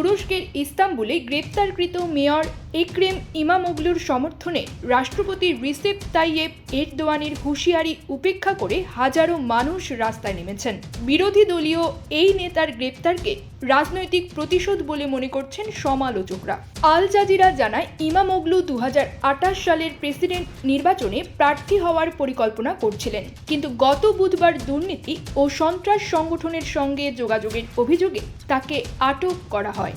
তুরস্কের ইস্তাম্বুলে গ্রেপ্তারকৃত mayor Ekrem ইমামোগলুর সমর্থনে রাষ্ট্রপতি রিসেপ তাইয়েব এরদোয়ানের হুঁশিয়ারি উপেক্ষা করে হাজারো মানুষ রাস্তায় নেমেছেন। বিরোধী দলীয় এই নেতার গ্রেপ্তারকে রাজনৈতিক প্রতিশোধ বলে মনে করছেন সমালোচকরা। আল জাজিরা জানায়, ইমামোগলু দু হাজার আঠাশ সালের প্রেসিডেন্ট নির্বাচনে প্রার্থী হওয়ার পরিকল্পনা করছিলেন। কিন্তু গত বুধবার দুর্নীতি ও সন্ত্রাস সংগঠনের সঙ্গে যোগাযোগের অভিযোগে তাকে আটক করা হয়।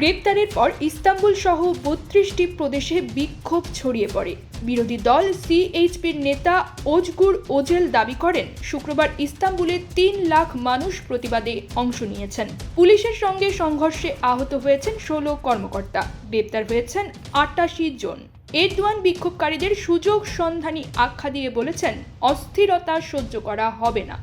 গ্রেপ্তারের পর ইস্তাম্বুল সহ বত্রিশটি প্রদেশে বিক্ষোভ ছড়িয়ে পড়ে। বিরোধী দল সিএইচপির নেতা ওজগুর ওজেল দাবি করেন, শুক্রবার ইস্তাম্বুলে তিন লাখ মানুষ প্রতিবাদে অংশ নিয়েছেন। পুলিশের সঙ্গে সংঘর্ষে আহত হয়েছেন ষোলো কর্মকর্তা। গ্রেপ্তার হয়েছেন আটাশি জন। এরদোয়ান বিক্ষোভকারীদের সুযোগ সন্ধানী আখ্যা দিয়ে বলেছেন, অস্থিরতা সহ্য করা হবে না।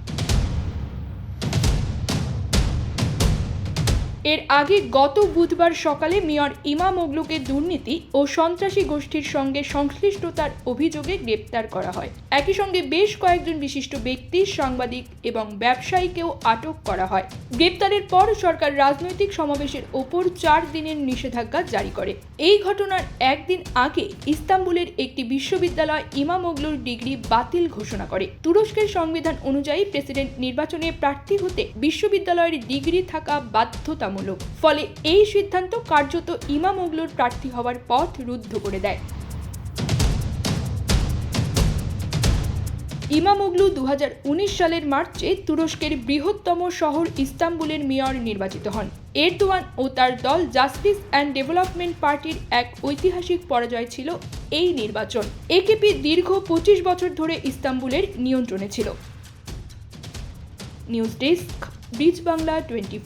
এর আগে গত বুধবার সকালে মেয়র ইমাম ওগলুকে দুর্নীতি ও সন্ত্রাসী গোষ্ঠীর সঙ্গে সংশ্লিষ্টতার অভিযোগে গ্রেপ্তার করা হয়। একই সঙ্গে বেশ কয়েকজন বিশিষ্ট ব্যক্তি, সাংবাদিক এবং ব্যবসায়ীকেও আটক করা হয়। গ্রেপ্তারের পর সরকার রাজনৈতিক সমাবেশের ওপর চার দিনের নিষেধাজ্ঞা জারি করে। এই ঘটনার একদিন আগে ইস্তাম্বুলের একটি বিশ্ববিদ্যালয় ইমাম ওগলুর ডিগ্রি বাতিল ঘোষণা করে। তুরস্কের সংবিধান অনুযায়ী প্রেসিডেন্ট নির্বাচনে প্রার্থী হতে বিশ্ববিদ্যালয়ের ডিগ্রি থাকা বাধ্যতামূলক ফলে এই সিদ্ধান্ত কার্যত ইমাম ওগলুর প্রার্থী হওয়ার পথ রুদ্ধ করে দেয়। ইমামোগলু দু সালের মার্চে তুরস্কের বৃহত্তম শহর ইস্তাম্বুলের মেয়র নির্বাচিত হন। এরদোয়ান ও তার দল জাস্টিস অ্যান্ড ডেভেলপমেন্ট পার্টির এক ঐতিহাসিক পরাজয় ছিল এই নির্বাচন। একেপি দীর্ঘ পঁচিশ বছর ধরে ইস্তাম্বুলের নিয়ন্ত্রণে ছিল। নিউজ ডেস্ক বিচ বাংলা টোয়েন্টি